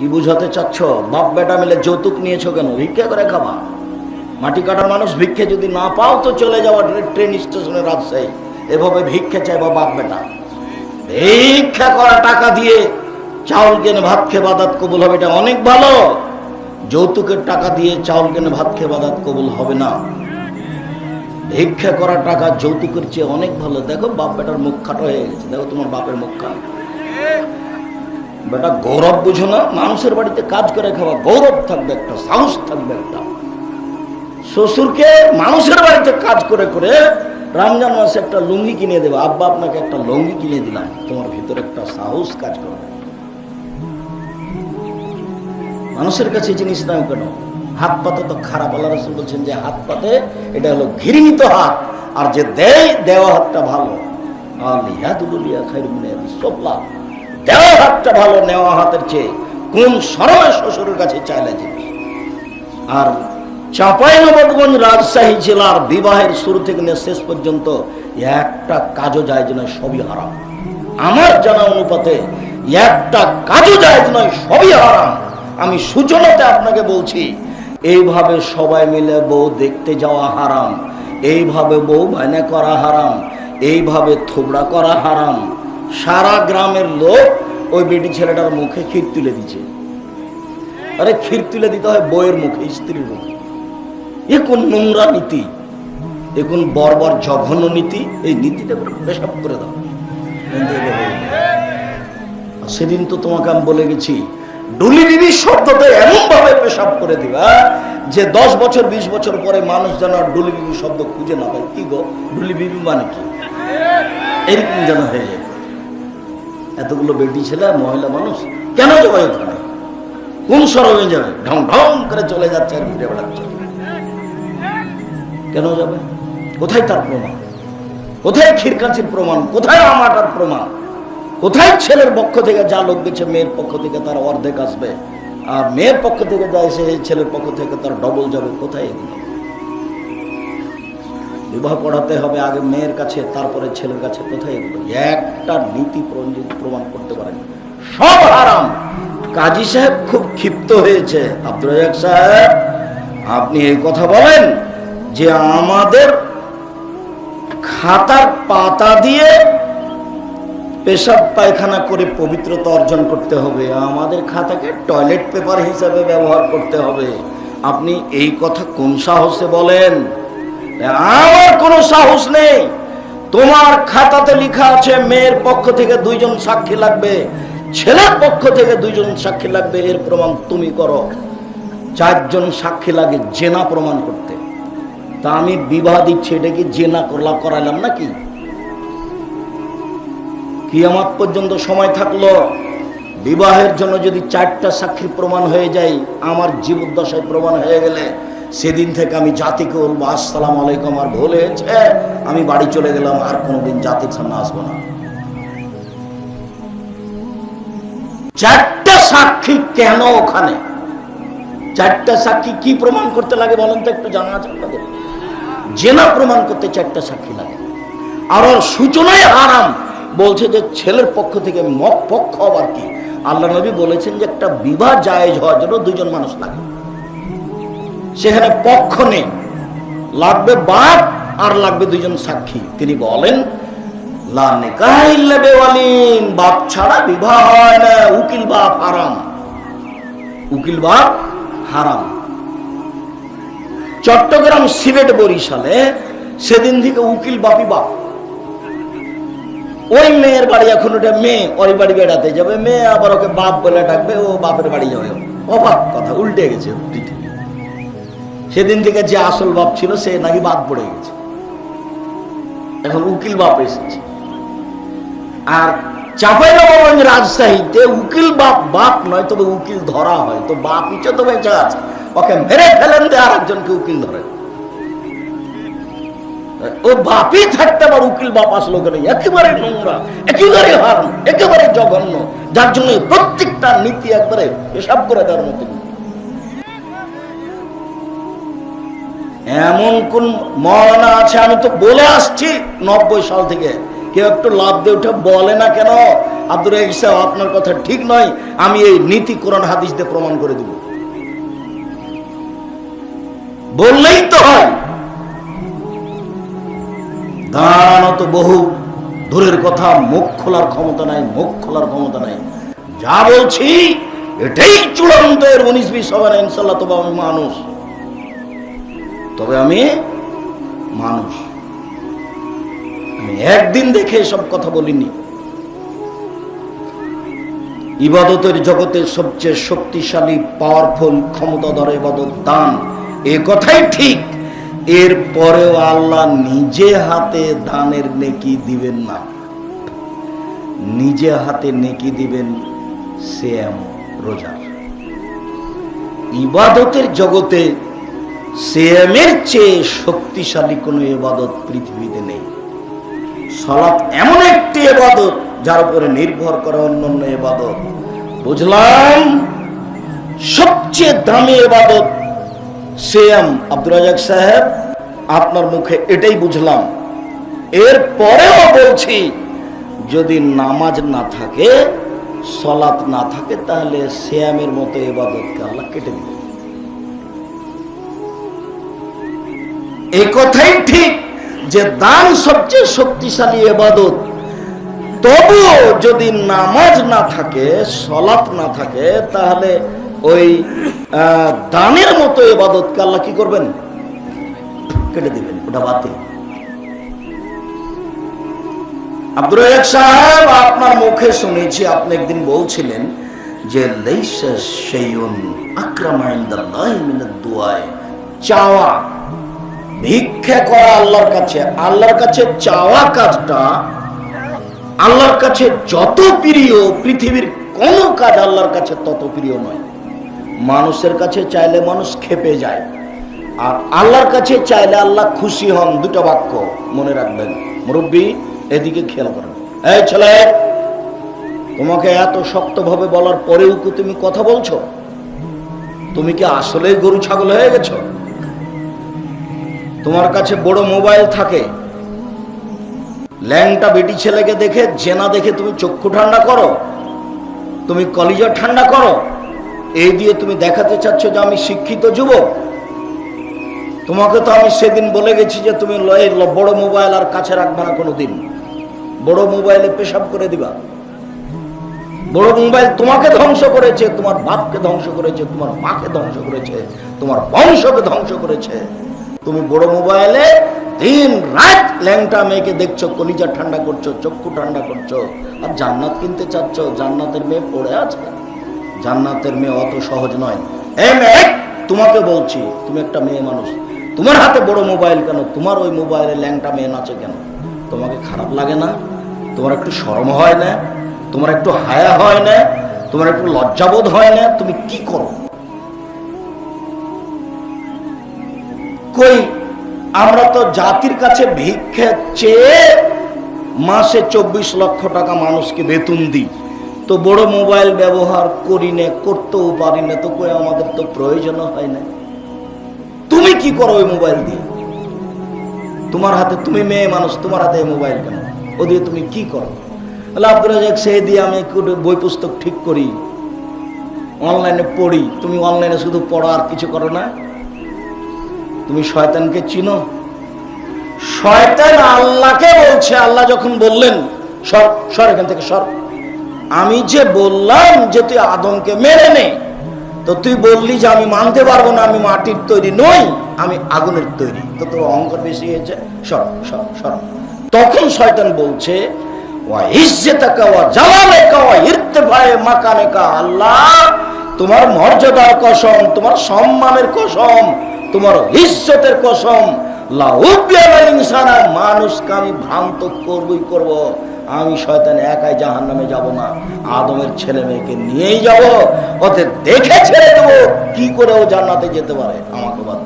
কি বুঝাতে চাচ্ছ? বাপ বেটা মিলে যৌতুক নিয়েছো কেন? ভিক্ষা করে খাবা। মাটি কাটার মানুষ ভিক্ষে যদি না পাও তো চলে যাওয়া ট্রে- ট্রেন স্টেশনে রাজশাহী। এভাবে ভিক্ষে চাইবা বাপ বেটা। ভিক্ষা করা টাকা দিয়ে চাউল কেনে ভাত খেয়ে বাদাত কবুল হবে এটা অনেক ভালো। যৌতুকের টাকা দিয়ে চাউল কেনে ভাত খেয়ে বাদাত কবুল হবে না। ভিক্ষা করা টাকা যৌতুকের চেয়ে অনেক ভালো। দেখো বাপ বেটার মুখ খাটো হয়ে গেছে। দেখো তোমার বাপের মুখ খাটো। বেটা, গৌরব বুঝো না, মানুষের বাড়িতে কাজ করে খাওয়া গৌরব থাকবে একটা, সাহস থাকবে একটা। শ্বশুরকে মানুষের বাড়িতে কাজ করে করে রমজান মাসে একটা লুঙ্গি কিনে দেবে। আব্বা, আপনাকে একটা লুঙ্গি কিনে দিলাম। তোমার ভিতরে একটা সাহস কাজ করবে। মানুষের কাছে জিনিস নাও কেন? হাত পাতে তো খারাপ। আল্লাহ রসুল বলছেন যে হাত পাতে, এটা হলো ঘৃণিত হাত। আর যে দেয়, দেওয়া হাতটা ভালো। আলিয়াদুলিয়া খাইরুমিনের সবলা দেওয়া হাতটা ভালো নেওয়া হাতের চেয়ে কোন সরমে শ্বশুরের কাছে চাইলে জিনিস আর চাঁপাইনবাবগঞ্জ রাজশাহী জেলার বিবাহের শুরু থেকে নিয়ে শেষ পর্যন্ত একটা কাজও যায় যে নয়, সবই হারাম। আমার জানা অনুপাতে একটা কাজও যায় যে নয়, সবই হারাম। আমি সূচনাতে আপনাকে বলছি, এইভাবে সবাই মিলে বউ দেখতে যাওয়া হারাম, এইভাবে বউ বায়না করা হারাম, এইভাবে থোবড়া করা হারাম সারা গ্রামের লোক ওই বেটি ছেলেটার মুখে ক্ষীর তুলে দিচ্ছে আরে ক্ষীর তুলে দিতে হয় বইয়ের মুখে, স্ত্রীর মুখে। এ কোন নোংরা নীতি? এ কোন বর্বর জঘন্য নীতি? এই নীতিতে পেশাব করে দাও। সেদিন তো তোমাকে আমি বলে গেছি, ডুলি বিবি শব্দতে এমন ভাবে পেশাব করে দিবা যে দশ বছর, বিশ বছর পরে মানুষ যেন আর ডুলি বিবি শব্দ খুঁজে না পায়। কি গো? ডুলি বিবি মানে কি? এরকম যেন হয়ে যায়। এতগুলো বেটি ছেলে, মহিলা মানুষ, কেন যাবে ওখানে কোন সরমে যাবে? ঢং ঢং করে চলে যাচ্ছে আর ঘুরে বেড়াচ্ছে। কেন যাবে? কোথায় তার প্রমাণ? কোথায় ক্ষীরকাঞ্চির প্রমাণ? কোথায় আমাটার প্রমাণ? কোথায় ছেলের পক্ষ থেকে যা লোক দিচ্ছে মেয়ের পক্ষ থেকে তার অর্ধেক আসবে? আর মেয়ের পক্ষ থেকে যা এসে ছেলের পক্ষ থেকে তার ডবল যাবে, কোথায় এগুলো? বিবাহ পড়াতে হবে আগে মেয়ের কাছে, তারপরে ছেলের কাছে। কোথায় একটা নীতি প্রমাণ করতে পারেন। সব হারাম। কাজী সাহেব খুব ক্ষিপ্ত হয়েছে। আব্দুল সাহেব, আপনি এই কথা বলেন যে আমাদের খাতার পাতা দিয়ে পেশাব পায়খানা করে পবিত্রতা অর্জন করতে হবে। আমাদের খাতাকে টয়লেট পেপার হিসাবে ব্যবহার করতে হবে। আপনি এই কথা কোন সাহসে বলেন? সাহস নেই। তোমার খাতাতে লেখা আছে, মেয়ের পক্ষ থেকে দুইজন সাক্ষী লাগবে, ছেলের পক্ষ থেকে দুইজন সাক্ষী লাগবে, এর প্রমাণ তুমি করো। চারজন সাক্ষী লাগে জেনা প্রমাণ করতে। তা আমি বিবাহ দিচ্ছি, এটা কি জেনা করলা করালাম নাকি? কিয়ামত পর্যন্ত সময় থাকল, বিবাহের জন্য যদি চারটা সাক্ষীর প্রমাণ হয়ে যায়, আমার জীবদ্দশায় প্রমাণ হয়ে গেলে সেদিন থেকে আমি জাতিকে বলব, আসসালাম আলাইকুম, আর ভুল হয়েছে? আমি বাড়ি চলে গেলাম, আর কোনোদিন জাতির সামনে আসব না। চারটা সাক্ষী কেন ওখানে? চারটা সাক্ষী কি প্রমাণ করতে লাগে বলেন তো একটু জানা আছে আপনাদের? জেনা প্রমাণ করতে চারটা সাক্ষী লাগে। আর ওর সূচনায় হারাম। বলছে যে ছেলের পক্ষ থেকে পক্ষ আবার কি? আল্লাহ নবী বলেছেন যে একটা বিবাহ জায়েজ হওয়ার জন্য দুজন মানুষ লাগে। সেখানে পক্ষ নেই। লাগবে বাপ আর লাগবে দুজন সাক্ষী। তিনি বলেন বাপ ছাড়া বিবাহ হয় না। উকিল বাপ হারাম। উকিল বাপ হারাম। চট্টগ্রাম সিলেট বরিশালে সেদিন থেকে উকিল বাপি বাপ। ওই মেয়ের বাড়ি এখন ওটা মেয়ে ওই বাড়ি বেড়াতে যাবে। মেয়ে আবার ওকে বাপ বলে ডাকবে, ও বাপের বাড়ি যাবে। অবাক কথা, উল্টে গেছে পৃথিবী সেদিন থেকে যে আসল বাপ ছিল, সে নাকি বাদ পড়ে গেছে। এখন উকিল বাপ এসেছে। আর চাপাইনবাবগঞ্জ রাজশাহীতে উকিল বাপ বাপ নয়, তবে উকিল ধরা হয়। তো বাপ ইচ্ছে তো বেঁচে আছে। ওকে মেরে ফেলেন দিয়ে আর একজনকে উকিল ধরে ও বাপই থাকতে আবার উকিল বাপ আসলো কেন? একেবারে নোংরা, একেবারে হারাম একেবারে জঘন্য। যার জন্য প্রত্যেকটা নীতি একবারে পেশাব করে দেওয়ার মতো। এমন কোন মহানা আছে, আমি তো বলে আসছি নব্বই সাল থেকে। কেউ একটু লাভ দিয়ে উঠে বলে না কেন? আব্দুল রাজাক সাহেব, আপনার কথা ঠিক নয়, আমি এই নীতি কোরআন হাদিস দিয়ে প্রমাণ করে দিব। বললেই তো হয়। দাঁড়ানো তো বহু দূরের কথা, মুখ খোলার ক্ষমতা নাই, মুখ খোলার ক্ষমতা নাই। যা বলছি, এটাই চূড়ান্ত এর উনিশ বিশ হবে না ইনশাল্লাহ তবে আমি মানুষ। তবে আমি মানুষ। আমি একদিন দেখে সব কথা বলিনি। ইবাদতের জগতের সবচেয়ে শক্তিশালী পাওয়ারফুল ক্ষমতাধর ইবাদত দান। এ কথাই ঠিক। এর পরেও আল্লাহ নিজে হাতে দানের নেকি দিবেন না। নিজে হাতে নেকি দিবেন সে শ্যাম রোজার। ইবাদতের জগতে শ্যামের চেয়ে শক্তিশালী কোনো ইবাদত পৃথিবীতে নেই। সলাৎ এমন একটি এবাদত যার উপরে নির্ভর করে অন্যান্য এবাদত। বুঝলাম? সবচেয়ে দামি এবাদত সিয়াম আব্দুর রাজাক সাহেব, আপনার মুখে এটাই বুঝলাম। এর পরেও বলছি, যদি নামাজ না থাকে সলাৎ না থাকে, তাহলে সিয়ামের মতো এবাদতকে আল্লাহ কেটে দিবে এ কথাই ঠিক যে দান সবচেয়ে শক্তিশালী এবাদত তবুও যদি নামাজ না থাকে, সলাৎ না থাকে, তাহলে ওই দানের মতো এবাদতকে আল্লাহ কি করবেন? কেটে দিবেন, ওটা বাতিল। রাজাক সাহেব, আপনার মুখে শুনেছি, আপনি একদিন বলছিলেন যে, লেইসা সেইউন আক্রামাইন্দাল্লাহি মিনাদ দুআয় চাওয়া। ভিক্ষা করা আল্লাহর কাছে আল্লাহর কাছে চাওয়া কাজটা, আল্লাহর কাছে যত প্রিয়, পৃথিবীর কোন কাজ আল্লাহর কাছে তত প্রিয় নয়। মানুষের কাছে চাইলে মানুষ খেপে যায়, আর আল্লাহর কাছে চাইলে আল্লাহ খুশি হন। দুটো বাক্য মনে রাখবেন। মুরব্বী, এদিকে খেয়াল করেন। এই ছেলে, তোমাকে এত শক্তভাবে বলার পরেও কি তুমি কথা বলছো? তুমি কি আসলেই গরু ছাগল হয়ে গেছো? তোমার কাছে বড় মোবাইল থাকে। ল্যাংটা বেটি ছেলেকে দেখে, জেনা দেখে তুমি চক্ষু ঠান্ডা করো। তুমি কলিজা ঠান্ডা করো। এই দিয়ে তুমি দেখাতে চাচ্ছ যে আমি শিক্ষিত যুবক। তোমাকে তো আমি সেদিন বলে গেছি যে তুমি বড় মোবাইল আর কাছে রাখবে না কোনোদিন। বড় মোবাইলে পেশাব করে দিবা। বড় মোবাইল তোমাকে ধ্বংস করেছে, তোমার বাপকে ধ্বংস করেছে, তোমার মাকে ধ্বংস করেছে, তোমার বংশকে ধ্বংস করেছে। তুমি বড় মোবাইলে দিন রাত ল্যাংটা মেয়েকে দেখছ, কলিজা ঠান্ডা করছ, চক্ষু ঠান্ডা করছ। আর জান্নাত কিনতে চাচ্ছ, জান্নাতের মেয়ে পড়ে আছে। জান্নাতের মেয়ে অত সহজ নয়। এ মেয়ে, তোমাকে বলছি, তুমি একটা মেয়ে মানুষ। তোমার হাতে বড় মোবাইল কেন? তোমার ওই মোবাইলে ল্যাংটা মেয়ে নাচে কেন? তোমাকে খারাপ লাগে না? তোমার একটু শরম হয় না? তোমার একটু হায়া হয় না? তোমার একটু লজ্জাবোধ হয় না? তুমি কি করো? কই? আমরা তো জাতির কাছে ভিক্ষা চেয়ে মাসে চব্বিশ লক্ষ টাকা মানুষকে বেতন দিই। তো বড় মোবাইল ব্যবহার করি না, করতেও পারি না, তো কই আমাদের তো প্রয়োজন হয় না। তুমি কি করো ওই মোবাইল দিয়ে? তোমার হাতে তুমি মেয়ে মানুষ, তোমার হাতে মোবাইল কেন? ও দিয়ে তুমি কি করো? তাহলে আব্দুল রাজাক সে দিয়ে আমি বই পুস্তক ঠিক করি। অনলাইনে পড়ি। তুমি অনলাইনে শুধু পড়ো আর কিছু করো না। তুমি শয়তানকে চিনো? শয়তান আল্লাহকে বলছে, আল্লাহ যখন বললেন, সর সর এখান থেকে, সর। আমি যে বললাম যে তুই আদমকে মেরে নে, তো তুই বললি যে আমি মানতে পারব না, আমি মাটির তৈরি নই, আমি আগুনের তৈরি। তো তোর অহংকার বেশি হয়েছে? সর সর সর। তখন শয়তান বলছে, ওয়া ইজ্জতাকা ওয়া জালালাকা ওয়া ইরতিফায়ে মাকানাকা আল্লাহ তোমার মর্যাদার কসম, তোমার সম্মানের কসম, তোমার ইজ্জতের কসম। মানুষকে আমি ভ্রান্ত করবই করব। আমি শয়তান একাই জাহান নামে না। আদমের ছেলে মেয়েকে নিয়েই যাব। দেখে ছেড়ে দেবো। কি করে ও জান্নাতে যেতে পারে? আমাকে বাদ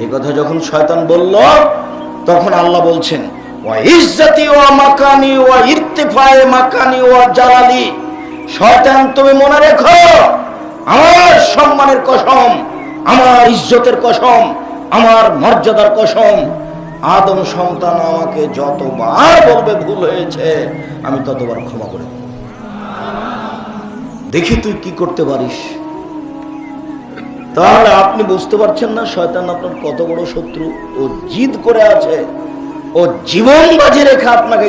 এই কথা যখন শয়তান বলল, তখন আল্লাহ বলছেন, ওয়া ইজ্জতি ওয়া মাকানি ওয়া ইরতিফায়ে মাকানি ওয়া জালালি। শয়তান, তুমি মনে রেখো, আমার সম্মানের কসম, আমার ইজ্জতের কসম, আমার মর্যাদার কসম। আদম সন্তান আমাকে যতবার বলবে ভুল হয়েছে, আমি ততবার ক্ষমা করে দেখি তুই কি করতে পারিস। তাহলে আপনি বুঝতে পারছেন না, শয়তান আপনার কত বড় শত্রু। ও জিদ করে আছে, ও জীবন বাজি রেখে আপনাকে